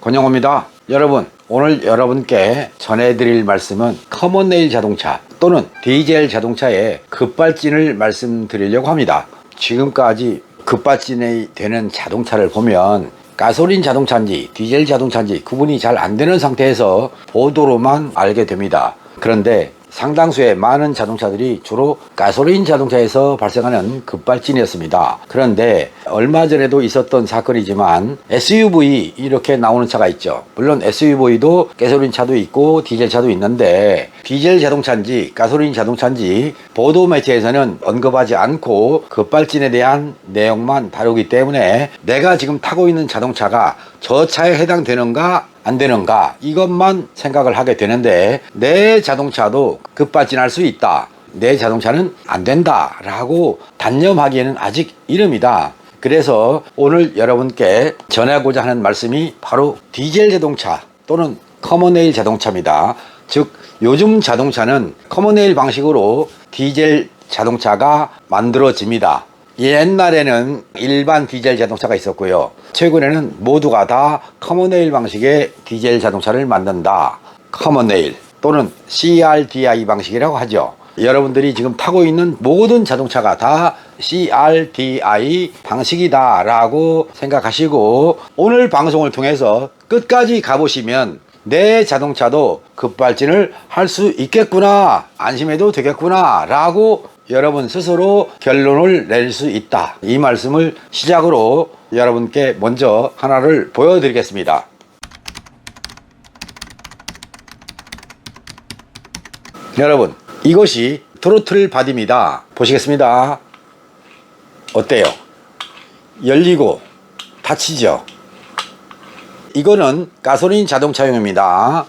권영호입니다. 여러분, 오늘 여러분께 전해드릴 말씀은 커먼네일 자동차 또는 디젤 자동차의 급발진을 말씀드리려고 합니다. 지금까지 급발진이 되는 자동차를 보면 가솔린 자동차인지 디젤 자동차인지 구분이 잘 안 되는 상태에서 보도로만 알게 됩니다. 그런데 상당수의 많은 자동차들이 주로 가솔린 자동차에서 발생하는 급발진이었습니다. 그런데 얼마 전에도 있었던 사건이지만 SUV 이렇게 나오는 차가 있죠. 물론 SUV도 가솔린 차도 있고 디젤 차도 있는데 디젤 자동차인지 가솔린 자동차인지 보도 매체에서는 언급하지 않고 급발진에 대한 내용만 다루기 때문에 내가 지금 타고 있는 자동차가 저 차에 해당되는가 안 되는가 이것만 생각을 하게 되는데 내 자동차도 급발진할 수 있다. 내 자동차는 안 된다. 라고 단념하기에는 아직 이릅니다. 그래서 오늘 여러분께 전하고자 하는 말씀이 바로 디젤 자동차 또는 커머네일 자동차입니다. 즉, 요즘 자동차는 커머네일 방식으로 디젤 자동차가 만들어집니다. 옛날에는 일반 디젤 자동차가 있었고요. 최근에는 모두가 다 커머네일 방식의 디젤 자동차를 만든다. 커머네일 또는 CRDI 방식이라고 하죠. 여러분들이 지금 타고 있는 모든 자동차가 다 CRDI 방식이다라고 생각하시고 오늘 방송을 통해서 끝까지 가보시면 내 자동차도 급발진을 할 수 있겠구나 안심해도 되겠구나 라고 여러분 스스로 결론을 낼 수 있다. 이 말씀을 시작으로 여러분께 먼저 하나를 보여드리겠습니다. 여러분 이것이 트로틀 바디입니다. 보시겠습니다. 어때요? 열리고 닫히죠? 이거는 가솔린 자동차용입니다.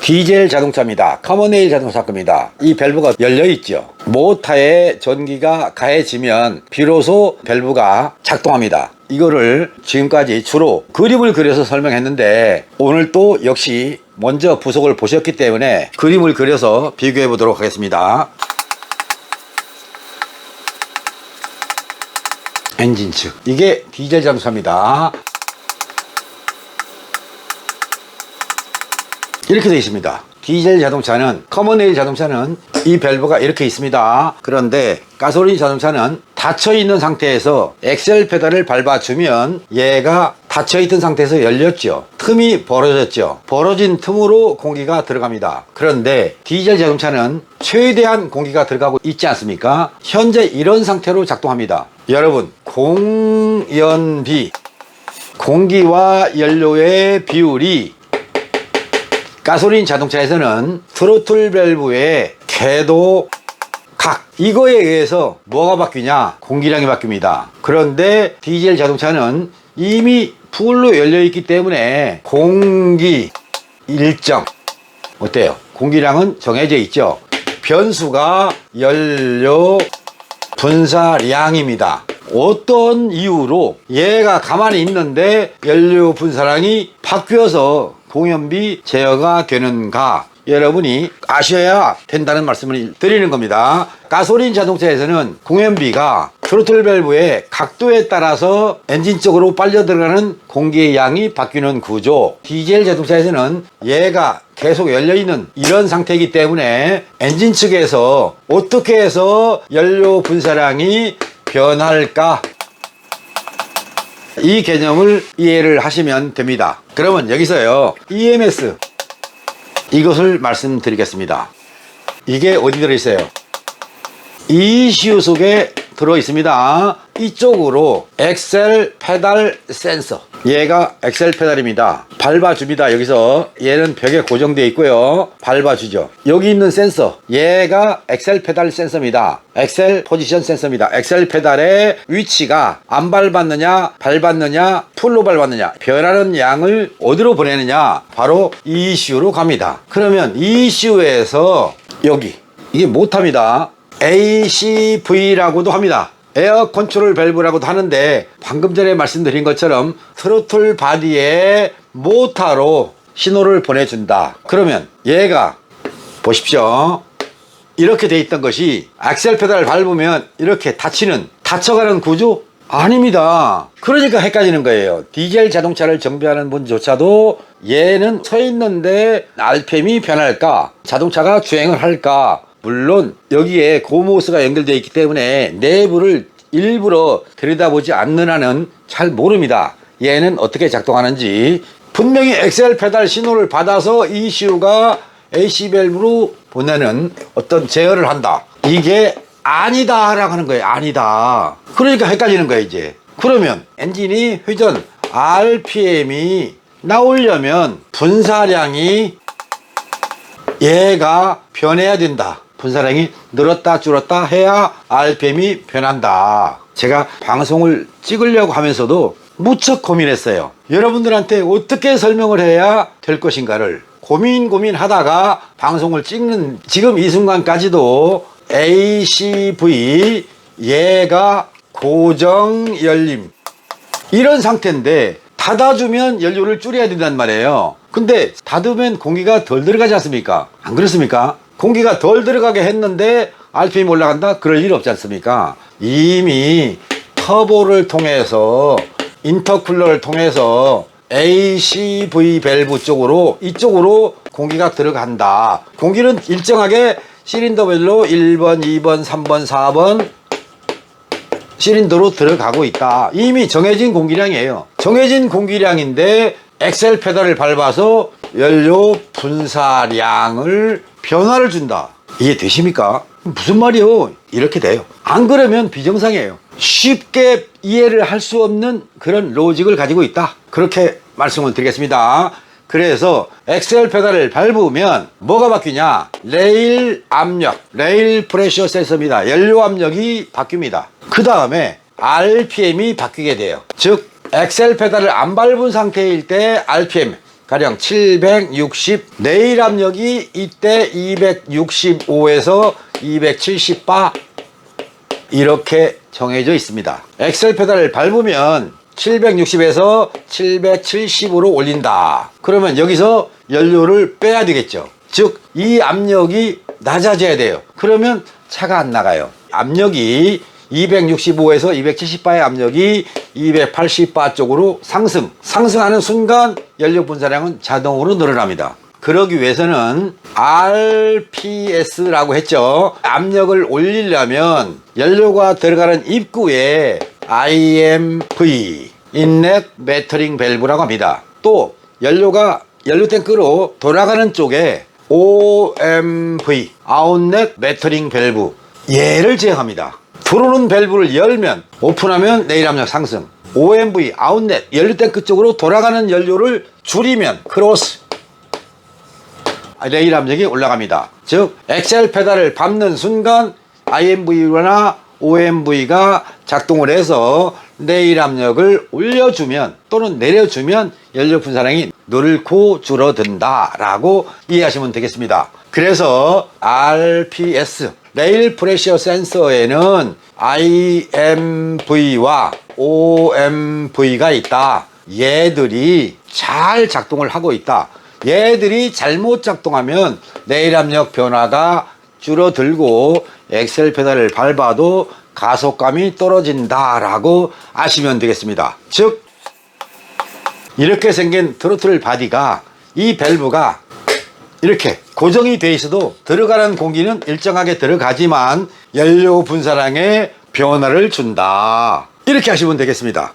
디젤 자동차입니다. 커머네일 자동차 겁니다. 이 밸브가 열려 있죠. 모터에 전기가 가해지면 비로소 밸브가 작동합니다. 이거를 지금까지 주로 그림을 그려서 설명했는데 오늘 또 역시 먼저 부속을 보셨기 때문에 그림을 그려서 비교해 보도록 하겠습니다. 엔진 측 이게 디젤 자동차입니다. 이렇게 되어 있습니다. 디젤 자동차는 커머네일 자동차는 이 밸브가 이렇게 있습니다. 그런데 가솔린 자동차는 닫혀 있는 상태에서 엑셀 페달을 밟아주면 얘가 닫혀 있던 상태에서 열렸죠. 틈이 벌어졌죠. 벌어진 틈으로 공기가 들어갑니다. 그런데 디젤 자동차는 최대한 공기가 들어가고 있지 않습니까? 현재 이런 상태로 작동합니다. 여러분, 공연비, 공기와 연료의 비율이 가솔린 자동차에서는 트로틀 밸브의 궤도 각. 이거에 의해서 뭐가 바뀌냐? 공기량이 바뀝니다. 그런데 디젤 자동차는 이미 풀로 열려 있기 때문에 공기 일정. 어때요? 공기량은 정해져 있죠? 변수가 연료 분사량입니다. 어떤 이유로 얘가 가만히 있는데 연료 분사량이 바뀌어서 공연비 제어가 되는가 여러분이 아셔야 된다는 말씀을 드리는 겁니다. 가솔린 자동차에서는 공연비가 트로틀 밸브의 각도에 따라서 엔진 쪽으로 빨려 들어가는 공기의 양이 바뀌는 구조. 디젤 자동차에서는 얘가 계속 열려 있는 이런 상태이기 때문에 엔진 측에서 어떻게 해서 연료 분사량이 변할까? 이 개념을 이해를 하시면 됩니다. 그러면 여기서요, EMS, 이것을 말씀드리겠습니다. 이게 어디 들어있어요? ECU 속에 들어 있습니다. 이쪽으로 엑셀 페달 센서. 얘가 엑셀 페달입니다. 밟아줍니다. 여기서 얘는 벽에 고정되어 있고요. 밟아주죠. 여기 있는 센서. 얘가 엑셀 페달 센서입니다. 엑셀 포지션 센서입니다. 엑셀 페달의 위치가 안 밟았느냐, 밟았느냐, 풀로 밟았느냐, 변하는 양을 어디로 보내느냐, 바로 ECU로 갑니다. 그러면 ECU에서 여기 이게 못합니다. ACV라고도 합니다. 에어 컨트롤 밸브라고도 하는데 방금 전에 말씀드린 것처럼 트로틀 바디에 모터로 신호를 보내준다. 그러면 얘가 보십시오. 이렇게 돼 있던 것이 악셀 페달을 밟으면 이렇게 닫히는 닫혀가는 구조 아닙니다. 그러니까 헷갈리는 거예요. 디젤 자동차를 정비하는 분조차도 얘는 서 있는데 RPM이 변할까? 자동차가 주행을 할까? 물론 여기에 고무호스가 연결되어 있기 때문에 내부를 일부러 들여다보지 않는 한은 잘 모릅니다. 얘는 어떻게 작동하는지 분명히 엑셀 페달 신호를 받아서 ECU가 AC 밸브로 보내는 어떤 제어를 한다. 이게 아니다 라고 하는 거예요. 아니다. 그러니까 헷갈리는 거예요, 이제. 그러면 엔진이 회전 RPM이 나오려면 분사량이 얘가 변해야 된다. 분사량이 늘었다 줄었다 해야 RPM이 변한다. 제가 방송을 찍으려고 하면서도 무척 고민했어요. 여러분들한테 어떻게 설명을 해야 될 것인가를 고민 고민 하다가 방송을 찍는 지금 이 순간까지도 ACV 얘가 고정 열림 이런 상태인데 닫아주면 연료를 줄여야 된단 말이에요. 근데 닫으면 공기가 덜 들어가지 않습니까? 안 그렇습니까? 공기가 덜 들어가게 했는데 RPM 올라간다? 그럴 일 없지 않습니까? 이미 터보를 통해서 인터쿨러를 통해서 ACV 밸브 쪽으로 이쪽으로 공기가 들어간다. 공기는 일정하게 시린더별로 1번, 2번, 3번, 4번 시린더로 들어가고 있다. 이미 정해진 공기량이에요. 정해진 공기량인데 엑셀 페달을 밟아서 연료 분사량을 변화를 준다. 이해 되십니까? 무슨 말이요? 이렇게 돼요. 안 그러면 비정상이에요. 쉽게 이해를 할 수 없는 그런 로직을 가지고 있다. 그렇게 말씀을 드리겠습니다. 그래서 엑셀 페달을 밟으면 뭐가 바뀌냐? 레일 압력, 레일 프레셔 센서입니다. 연료 압력이 바뀝니다. 그 다음에 RPM이 바뀌게 돼요. 즉, 엑셀 페달을 안 밟은 상태일 때 RPM 가령 760 내일 압력이 이때 265에서 270바 이렇게 정해져 있습니다. 엑셀 페달을 밟으면 760에서 770으로 올린다. 그러면 여기서 연료를 빼야 되겠죠. 즉, 이 압력이 낮아져야 돼요. 그러면 차가 안 나가요. 압력이 265에서 270바의 압력이 280바 쪽으로 상승. 상승하는 순간 연료 분사량은 자동으로 늘어납니다. 그러기 위해서는 RPS라고 했죠. 압력을 올리려면 연료가 들어가는 입구에 IMV, 인넷 매터링 밸브라고 합니다. 또 연료가 연료 탱크로 돌아가는 쪽에 OMV, 아웃넷 매터링 밸브 얘를 제어합니다. 들어오는 밸브를 열면 오픈하면 내일 압력 상승. OMV, 아웃넷, 연료 탱크 쪽으로 돌아가는 연료를 줄이면 크로스, 레일 압력이 올라갑니다. 즉 엑셀 페달을 밟는 순간 IMV나 OMV가 작동을 해서 레일 압력을 올려주면 또는 내려주면 연료 분사량이 늘고 줄어든다 라고 이해하시면 되겠습니다. 그래서 RPS 레일 프레셔 센서에는 IMV와 OMV가 있다. 얘들이 잘 작동을 하고 있다. 얘들이 잘못 작동하면 내일 압력 변화가 줄어들고 엑셀 페달을 밟아도 가속감이 떨어진다라고 아시면 되겠습니다. 즉 이렇게 생긴 트로틀 바디가 이 밸브가 이렇게 고정이 돼 있어도 들어가는 공기는 일정하게 들어가지만 연료 분사량에 변화를 준다. 이렇게 하시면 되겠습니다.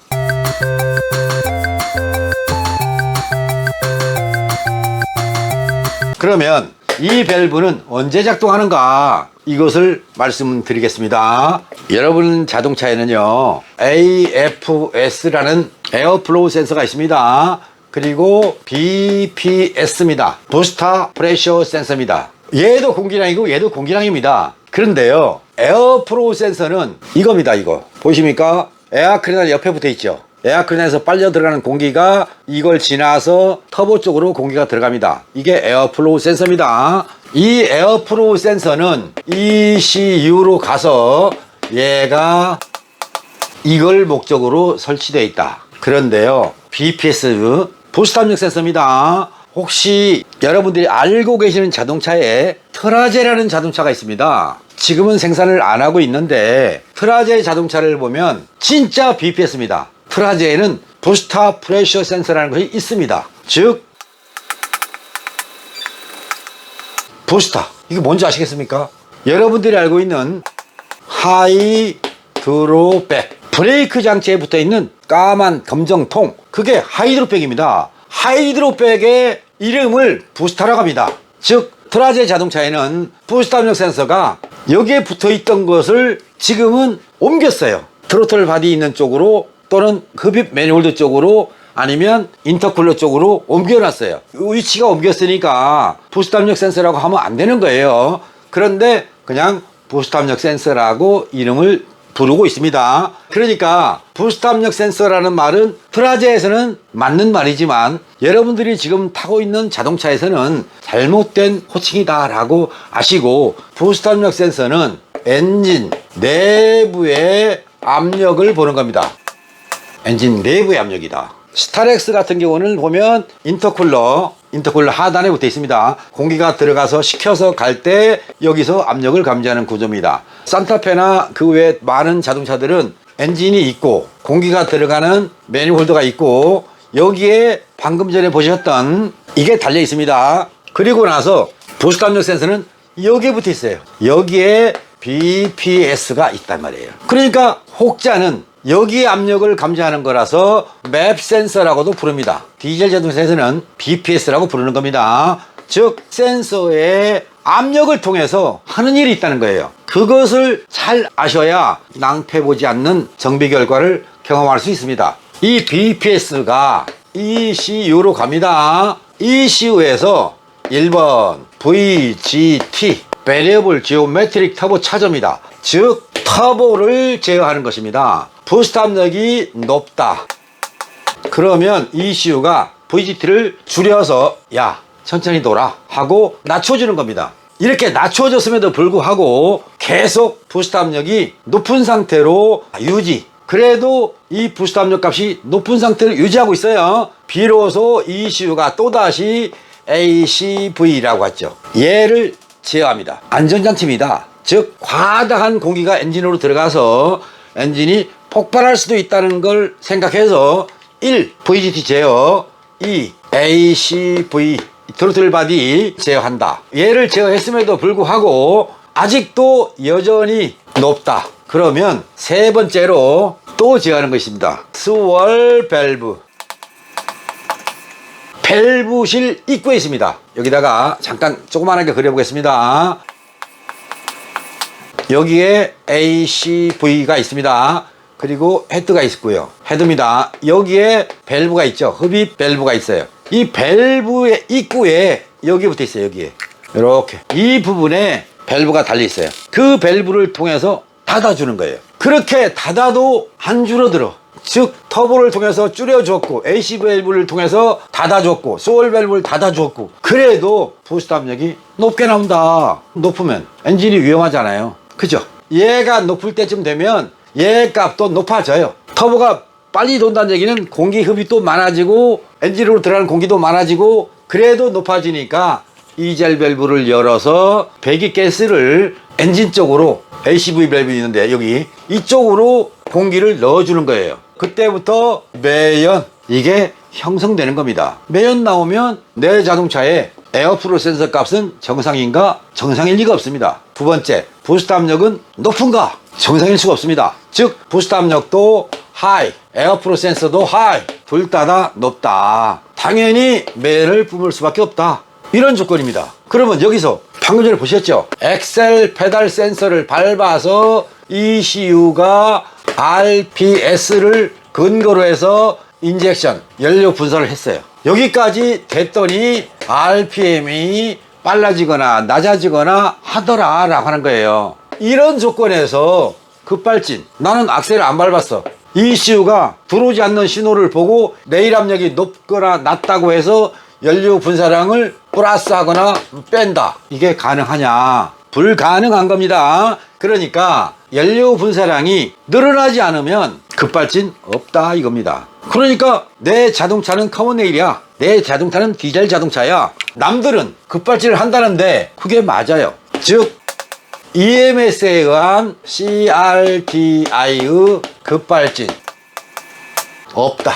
그러면 이 밸브는 언제 작동하는가? 이것을 말씀드리겠습니다. 여러분 자동차에는요, AFS라는 에어플로우 센서가 있습니다. 그리고 BPS입니다. 부스터 프레셔 센서입니다. 얘도 공기량이고 얘도 공기량입니다. 그런데요, 에어플로우 센서는 이겁니다, 이거. 보이십니까? 에어크리날 옆에 붙어 있죠. 에어크린에서 빨려 들어가는 공기가 이걸 지나서 터보 쪽으로 공기가 들어갑니다. 이게 에어플로우 센서입니다. 이 에어플로우 센서는 ECU로 가서 얘가 이걸 목적으로 설치되어 있다. 그런데요, BPS 부스트 압력 센서입니다. 혹시 여러분들이 알고 계시는 자동차에 트라제라는 자동차가 있습니다. 지금은 생산을 안 하고 있는데 트라제 자동차를 보면 진짜 BPS입니다. 트라제에는 부스타 프레셔 센서라는 것이 있습니다. 즉 부스타 이게 뭔지 아시겠습니까? 여러분들이 알고 있는 하이 드로백 브레이크 장치에 붙어 있는 까만 검정 통 그게 하이드로백입니다. 하이드로백의 이름을 부스타라고 합니다. 즉 트라제 자동차에는 부스타 압력 센서가 여기에 붙어 있던 것을 지금은 옮겼어요. 트로틀 바디 있는 쪽으로 또는 흡입 매뉴홀드 쪽으로 아니면 인터쿨러 쪽으로 옮겨놨어요. 위치가 옮겼으니까 부스트 압력 센서라고 하면 안 되는 거예요. 그런데 그냥 부스트 압력 센서라고 이름을 부르고 있습니다. 그러니까 부스트 압력 센서라는 말은 트라제에서는 맞는 말이지만 여러분들이 지금 타고 있는 자동차에서는 잘못된 호칭이다라고 아시고 부스트 압력 센서는 엔진 내부의 압력을 보는 겁니다. 엔진 내부의 압력이다. 스타렉스 같은 경우는 보면 인터쿨러, 인터쿨러 하단에 붙어 있습니다. 공기가 들어가서 식혀서 갈 때 여기서 압력을 감지하는 구조입니다. 산타페나 그 외 많은 자동차들은 엔진이 있고 공기가 들어가는 매뉴홀더가 있고 여기에 방금 전에 보셨던 이게 달려 있습니다. 그리고 나서 부스트 압력 센서는 여기에 붙어 있어요. 여기에 BPS가 있단 말이에요. 그러니까 혹자는 여기 압력을 감지하는 거라서 맵 센서라고도 부릅니다. 디젤 자동차에서는 BPS라고 부르는 겁니다. 즉 센서의 압력을 통해서 하는 일이 있다는 거예요. 그것을 잘 아셔야 낭패 보지 않는 정비 결과를 경험할 수 있습니다. 이 BPS가 ECU로 갑니다. ECU에서 1번 VGT Variable Geometric Turbo 차저입니다. 즉 터보를 제어하는 것입니다. 부스트 압력이 높다. 그러면 ECU가 VGT를 줄여서 야 천천히 돌아 하고 낮춰주는 겁니다. 이렇게 낮춰졌음에도 불구하고 계속 부스트 압력이 높은 상태로 유지. 그래도 이 부스트 압력 값이 높은 상태를 유지하고 있어요. 비로소 ECU가 또다시 ACV라고 하죠. 얘를 제어합니다. 안전장치입니다. 즉 과다한 공기가 엔진으로 들어가서 엔진이 폭발할 수도 있다는 걸 생각해서 1. VGT 제어 2. ACV 트로틀 바디 제어한다. 얘를 제어했음에도 불구하고 아직도 여전히 높다. 그러면 세 번째로 또 제어하는 것입니다. 스월 밸브 밸브실 입구에 있습니다. 여기다가 잠깐 조그만하게 그려보겠습니다. 여기에 ACV가 있습니다. 그리고 헤드가 있고요. 헤드입니다. 여기에 밸브가 있죠. 흡입 밸브가 있어요. 이 밸브의 입구에 여기 붙어 있어요. 여기에. 이렇게. 이 부분에 밸브가 달려 있어요. 그 밸브를 통해서 닫아주는 거예요. 그렇게 닫아도 안 줄어들어. 즉 터보를 통해서 줄여줬고 AC 밸브를 통해서 닫아줬고 소울 밸브를 닫아줬고 그래도 부스트 압력이 높게 나온다. 높으면 엔진이 위험하잖아요. 그죠? 얘가 높을 때쯤 되면 얘 값도 높아져요. 터보가 빨리 돈다는 얘기는 공기 흡입도 많아지고 엔진으로 들어가는 공기도 많아지고 그래도 높아지니까 이젤 밸브를 열어서 배기 가스를 엔진 쪽으로 ACV 밸브 있는데 여기 이쪽으로 공기를 넣어주는 거예요. 그때부터 매연 이게 형성되는 겁니다. 매연 나오면 내 자동차의 에어프로 센서 값은 정상인가? 정상일 리가 없습니다. 두 번째, 부스트 압력은 높은가? 정상일 수가 없습니다. 즉, 부스트 압력도 하이, 에어프로 센서도 하이, 둘 다 다 높다. 당연히 매를 뿜을 수밖에 없다. 이런 조건입니다. 그러면 여기서 방금 전에 보셨죠? 엑셀 페달 센서를 밟아서 ECU가 RPS를 근거로 해서 인젝션, 연료 분사를 했어요. 여기까지 됐더니 RPM이 빨라지거나 낮아지거나 하더라 라고 하는 거예요. 이런 조건에서 급발진, 나는 악셀을 안 밟았어. ECU가 들어오지 않는 신호를 보고 내일 압력이 높거나 낮다고 해서 연료 분사량을 플러스하거나 뺀다. 이게 가능하냐? 불가능한 겁니다. 그러니까 연료 분사량이 늘어나지 않으면 급발진 없다 이겁니다. 그러니까 내 자동차는 커먼네일이야. 내 자동차는 디젤 자동차야. 남들은 급발진을 한다는데 그게 맞아요. 즉 EMS에 의한 CRTI의 급발진 없다.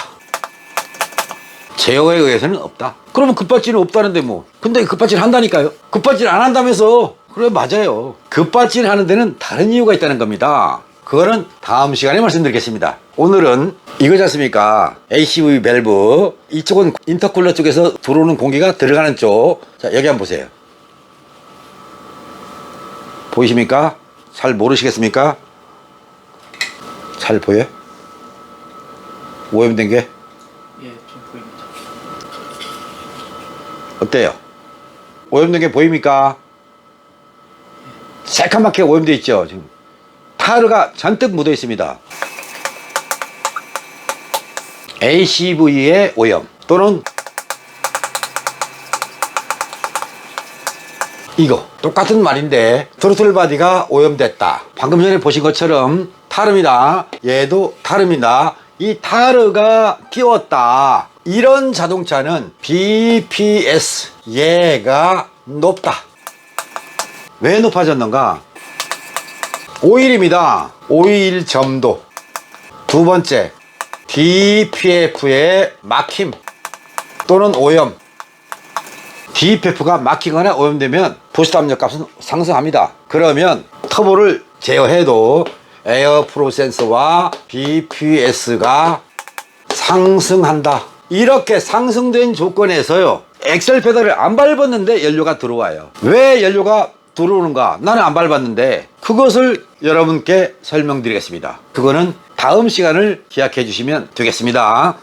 제어에 의해서는 없다. 그러면 급발진은 없다는데 뭐. 근데 급발진 한다니까요. 급발진 안 한다면서. 그래 맞아요. 급발진 하는 데는 다른 이유가 있다는 겁니다. 그거는 다음 시간에 말씀드리겠습니다. 오늘은 이거지 않습니까? ACV 밸브. 이쪽은 인터쿨러 쪽에서 들어오는 공기가 들어가는 쪽. 자, 여기 한번 보세요. 보이십니까? 잘 모르시겠습니까? 잘 보여? 오염된 게 예, 좀 보입니다. 어때요? 오염된 게 보입니까? 새카맣게 오염돼 있죠. 지금 타르가 잔뜩 묻어 있습니다. ACV의 오염 또는 이거 똑같은 말인데 트로틀 바디가 오염됐다. 방금 전에 보신 것처럼 타르입니다. 얘도 타르입니다. 이 타르가 끼웠다. 이런 자동차는 BPS 얘가 높다. 왜 높아졌는가? 오일입니다. 오일 점도. 두 번째, DPF의 막힘 또는 오염. DPF가 막히거나 오염되면 부스트 압력 값은 상승합니다. 그러면 터보를 제어해도 에어 프로 센서와 BPS가 상승한다. 이렇게 상승된 조건에서요. 엑셀 페달을 안 밟았는데 연료가 들어와요. 왜 연료가 들어오는가? 나는 안 밟았는데 그것을 여러분께 설명드리겠습니다. 그거는 다음 시간을 기약해 주시면 되겠습니다.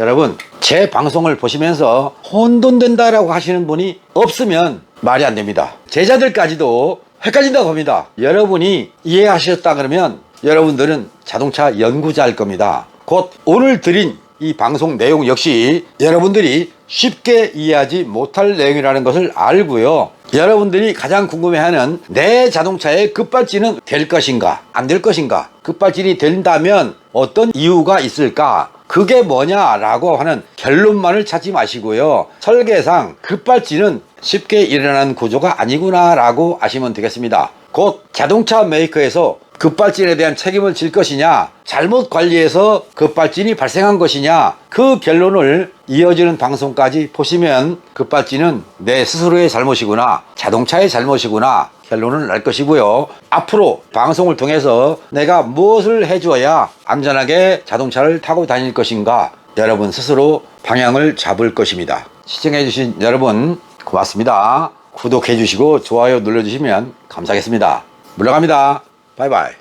여러분 제 방송을 보시면서 혼돈된다라고 하시는 분이 없으면 말이 안 됩니다. 제자들까지도 헷갈린다고 합니다. 여러분이 이해하셨다 그러면 여러분들은 자동차 연구자일 겁니다. 곧 오늘 드린 이 방송 내용 역시 여러분들이 쉽게 이해하지 못할 내용이라는 것을 알고요. 여러분들이 가장 궁금해하는 내 자동차의 급발진은 될 것인가 안 될 것인가 급발진이 된다면 어떤 이유가 있을까 그게 뭐냐라고 하는 결론만을 찾지 마시고요. 설계상 급발진은 쉽게 일어나는 구조가 아니구나라고 아시면 되겠습니다. 곧 자동차 메이커에서 급발진에 대한 책임을 질 것이냐, 잘못 관리해서 급발진이 발생한 것이냐, 그 결론을 이어지는 방송까지 보시면 급발진은 내 스스로의 잘못이구나, 자동차의 잘못이구나, 결론을 날 것이고요. 앞으로 방송을 통해서 내가 무엇을 해줘야 안전하게 자동차를 타고 다닐 것인가, 여러분 스스로 방향을 잡을 것입니다. 시청해주신 여러분, 고맙습니다. 구독해주시고 좋아요 눌러주시면 감사하겠습니다. 물러갑니다. 바이바이.